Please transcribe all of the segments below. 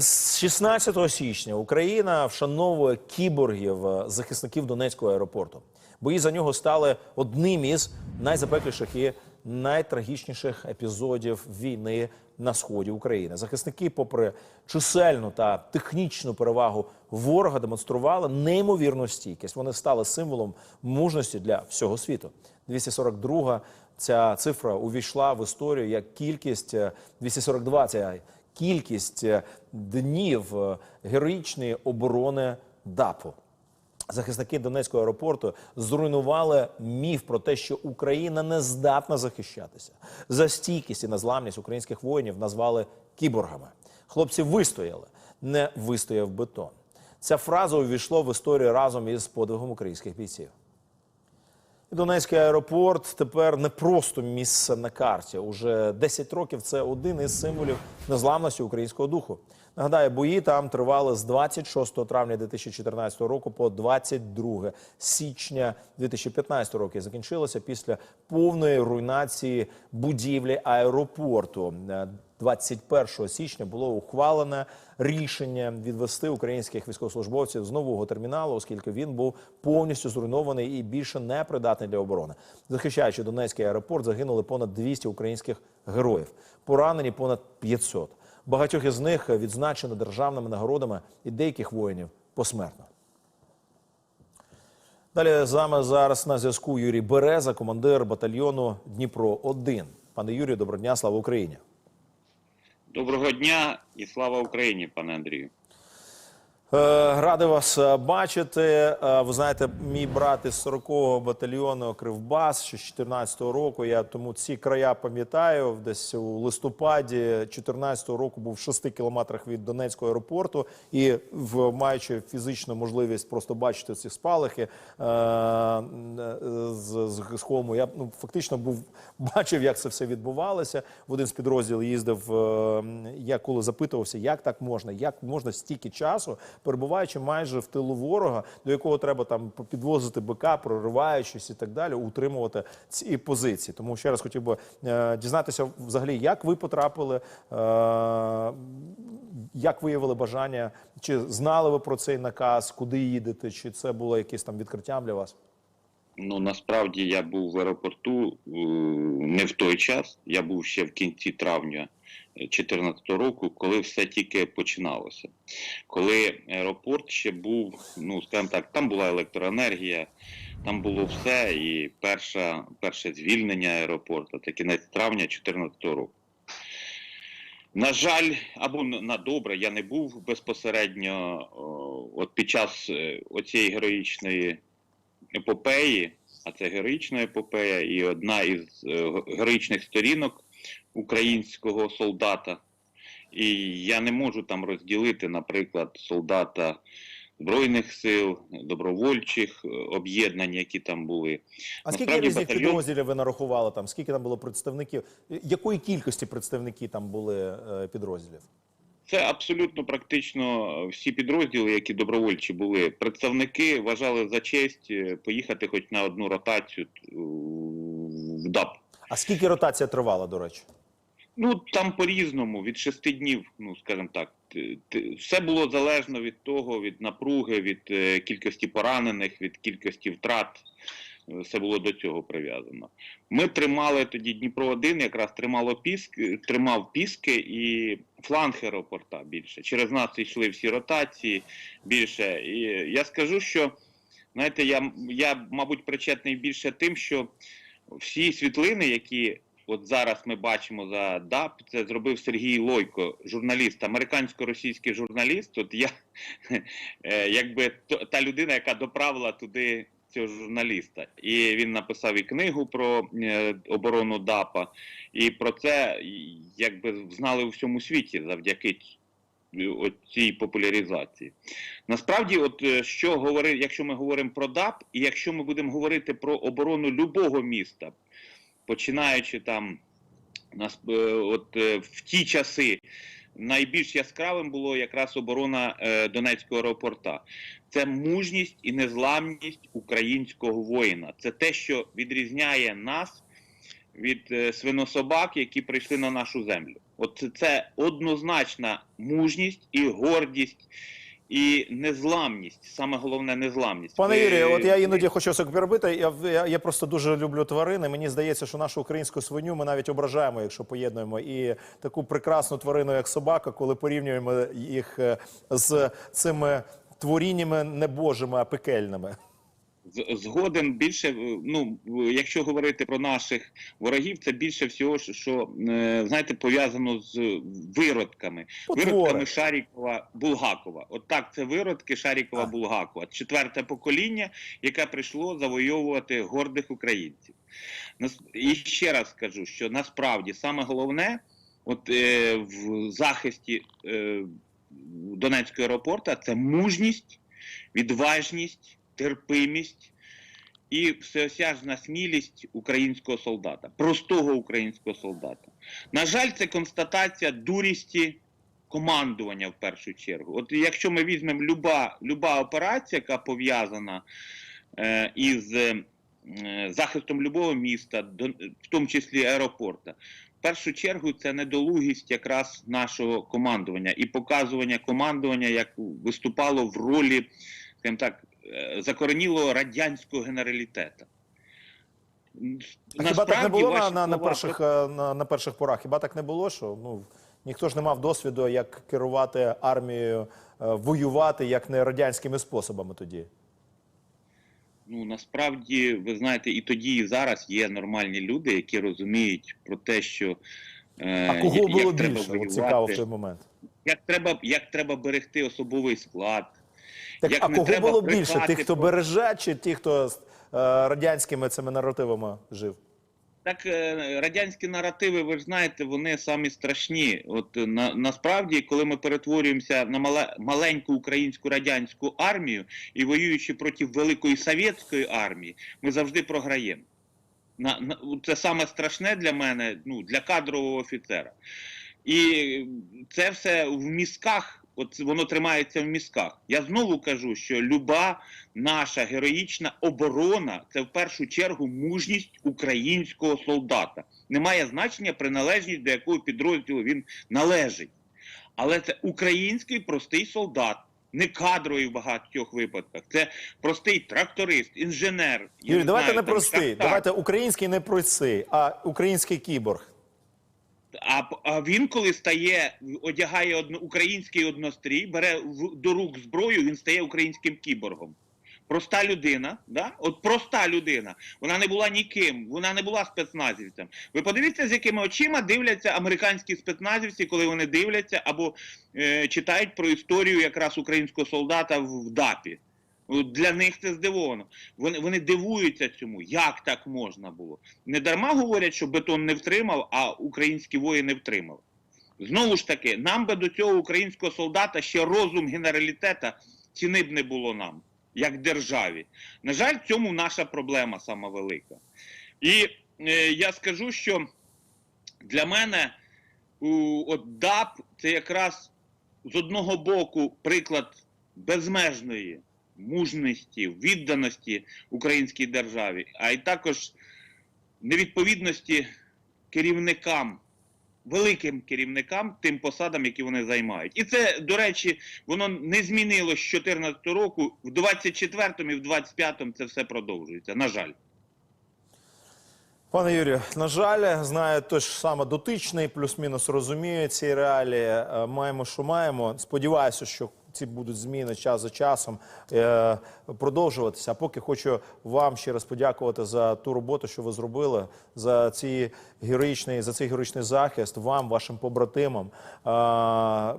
З 16 січня Україна вшановує кіборгів е, захисників Донецького аеропорту. Бої за нього стали одним із найзапекліших і найтрагічніших епізодів війни на сході України. Захисники, попри чисельну та технічну перевагу ворога, демонстрували неймовірну стійкість. Вони стали символом мужності для всього світу. 242 ця цифра увійшла в історію як кількість е, 242 ця кількість е, днів е, героїчної оборони ДАПу. Захисники Донецького аеропорту зруйнували міф про те, що Україна не здатна захищатися. За стійкість і незламність українських воїнів назвали кіборгами. Хлопці вистояли, не вистояв бетон. Ця фраза увійшла в історію разом із подвигом українських бійців. Донецький аеропорт тепер не просто місце на карті. Уже 10 років це один із символів незламності українського духу. Нагадаю, бої там тривали з 26 травня 2014 року по 22 січня 2015 року. І закінчилося після повної руйнації будівлі аеропорту. Е, 21 січня було ухвалене рішення відвести українських військовослужбовців з нового терміналу, оскільки він був повністю зруйнований і більше не придатний для оборони. Захищаючи Донецький аеропорт, загинули понад 200 українських героїв, поранені понад 500. Багатьох із них відзначено державними нагородами і деяких воїнів посмертно. Далі з вами зараз на зв'язку Юрій Береза, командир батальйону Дніпро 1 Пане Юрію, доброго дня, слава Україні. Доброго дня і слава Україні, пане Андрію. Е, Радий вас е, бачити. Е, Ви знаєте, мій брат із 40-го батальйону Кривбас ще з 14-го року. Я тому ці края пам'ятаю. Десь у листопаді 14-го року був в 6 кілометрах від Донецького аеропорту, і в маючи фізичну можливість просто бачити ці спалахи з, з, хому, я ну фактично був бачив, як це все відбувалося. В один з підрозділів їздив. Я коли запитувався, як так можна, як можна стільки часу, перебуваючи майже в тилу ворога, до якого треба там підвозити БК, прориваючись і так далі, утримувати ці позиції. Тому ще раз хотів би е, дізнатися, взагалі, як ви потрапили, е, як виявили бажання, чи знали ви про цей наказ, куди їдете, чи це було якесь там відкриттям для вас? Ну насправді я був в аеропорту е, не в той час. Я був ще в кінці травня 2014 року, коли все тільки починалося. Коли аеропорт ще був, ну скажімо так, там була електроенергія, там було все, і перша, перше звільнення аеропорту це кінець травня 2014 року. На жаль, або на добре, я не був безпосередньо о, от під час е, оцієї героїчної епопеї, а це героїчна епопея, і одна із е, героїчних сторінок українського солдата. І я не можу там розділити, наприклад, солдата Збройних сил, добровольчих е, об'єднань, які там були. А скільки Насправді, різних батальйон- підрозділів ви нарахували там? Скільки там було представників? Якої кількості представники там були е, підрозділів? Це абсолютно практично всі підрозділи, які добровольчі були. Представники вважали за честь е, поїхати хоч на одну ротацію е, в ДАП. А скільки ротація тривала, до речі? Ну там по-різному, від шести днів, ну скажімо так, все було залежно від того, від напруги, від е, кількості поранених, від кількості втрат. Е, Все було до цього прив'язано. Ми тримали тоді Дніпро 1 якраз тримало піск, тримав піски і фланг аеропорта більше. Через нас йшли всі ротації більше. І я скажу, що знаєте, я, я мабуть причетний більше тим, що всі світлини, які от зараз ми бачимо за ДАП, це зробив Сергій Лойко, журналіст, американсько-російський журналіст. От я е, якби та людина, яка доправила туди цього журналіста. І він написав і книгу про е, оборону ДАПа, і про це якби знали у всьому світі завдяки цій популяризації. Насправді, от е, що говори, якщо ми говоримо про ДАП, і якщо ми будемо говорити про оборону любого міста, починаючи там нас е, от е, в ті часи. Найбільш яскравим було якраз оборона е, Донецького аеропорта. Це мужність і незламність українського воїна. Це те, що відрізняє нас від е, свинособак, які прийшли на нашу землю. От це- однозначна мужність і гордість, і незламність. Саме головне незламність. Пане Юрію, от я іноді хочу перебити. Я, я, я просто дуже люблю тварини. Мені здається, що нашу українську свиню ми навіть ображаємо, якщо поєднуємо і таку прекрасну тварину, як собака, коли порівнюємо їх е, з цими творіннями не божими, а пекельними. Згоден більше, е, ну якщо говорити про наших ворогів, це більше всього, що- е, знаєте, пов'язано з виродками. Потвори. Виродками Шарікова Булгакова. От так, це виродки Шарікова Булгакова, Четверте покоління, яке прийшло завойовувати гордих українців. І ще раз скажу, що насправді саме головне, от е, в захисті е, Донецького аеропорту, це мужність, відважність, терпимість і всеосяжна смілість українського солдата, простого українського солдата. На жаль, це констатація дурісті командування в першу чергу. От якщо ми візьмемо люба, люба операція, яка пов'язана е, із е, захистом любого міста, до, в тому числі аеропорта, в першу чергу це недолугість якраз нашого командування і показування командування, як виступало в ролі, скажімо так, закоренілого радянського генералітета. А хіба так не було на, на, на, перших, е, на, на перших порах? Хіба так не було? Що ну ніхто ж не мав досвіду, як керувати армією, е, воювати як не радянськими способами тоді. Ну насправді, ви знаєте, і тоді, і зараз є нормальні люди, які розуміють про те, що е, А кого як було треба більше? Воювати, цікаво в той момент. як треба, як треба берегти особовий склад. Так, Як а кого треба було більше? Тих, хто береже, чи ті, хто з е, радянськими цими наративами жив? Так е, радянські наративи, ви ж знаєте, вони самі страшні. От е, на, насправді, коли ми перетворюємося на мале, маленьку українську радянську армію і воюючи проти великої совєтської армії, ми завжди програємо. На, на, це саме страшне для мене, ну, для кадрового офіцера. І це все в мізках, от воно тримається в мізках. Я знову кажу, що люба наша героїчна оборона це в першу чергу мужність українського солдата. Немає значення приналежність до якого підрозділу він належить. Але це український простий солдат, не кадровий в багатьох випадках. Це простий тракторист, інженер. Юрій, давайте знаю, не простий. Давайте український не простий, а український кіборг. А, а він, коли стає, одягає одно, український однострій, бере в, до рук зброю, він стає українським кіборгом. Проста людина, да? от проста людина. Вона не була ніким, вона не була спецназівцем. Ви подивіться, з якими очима дивляться американські спецназівці, коли вони дивляться або е, читають про історію якраз українського солдата в, ДАПі. Для них це здивовано. Вони, вони дивуються цьому, як так можна було. Не дарма говорять, що бетон не втримав, а українські воїни втримали. Знову ж таки, нам би до цього українського солдата ще розум генералітета ціни б не було нам, як державі. На жаль, цьому наша проблема сама велика. І е, я скажу, що для мене у, от ДАП це якраз з одного боку приклад безмежної мужності, відданості українській державі, а й також невідповідності керівникам, великим керівникам, тим посадам, які вони займають. І це, до речі, воно не змінилось з 2014 року. В 24-му і в 25-му це все продовжується. На жаль. Пане Юрію, на жаль, знаю той ж саме дотичний, плюс-мінус розуміє ці реалії. Е, Маємо, що маємо. Сподіваюся, що ці будуть зміни час за часом е, продовжуватися. А поки хочу вам ще раз подякувати за ту роботу, що ви зробили, за ці героїчний, за цей героїчний захист, вам, вашим побратимам. Е,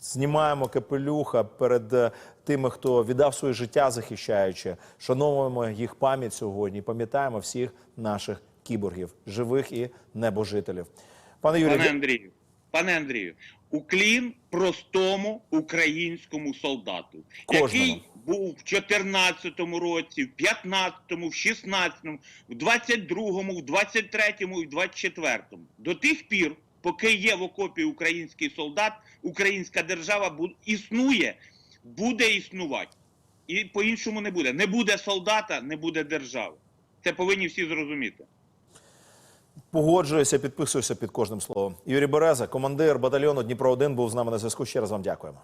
знімаємо капелюха перед е, тими, хто віддав своє життя захищаючи. Шановуємо їх пам'ять сьогодні. Пам'ятаємо всіх наших кіборгів, живих і небожителів. Пане Юрію, Пане Андрію, пане Андрію, уклін простому українському солдату, Кожному. який був в 14-му році, в 15-му, в 16-му, в 22-му, в 23-му і в 24-му. До тих пір, поки є в окопі український солдат, українська держава існує, буде існувати. І по-іншому не буде. Не буде солдата, не буде держави. Це повинні всі зрозуміти. Погоджуюся, підписуюся під кожним словом. Юрій Береза, командир батальйону Дніпро 1 був з нами на зв'язку. Ще раз вам дякуємо.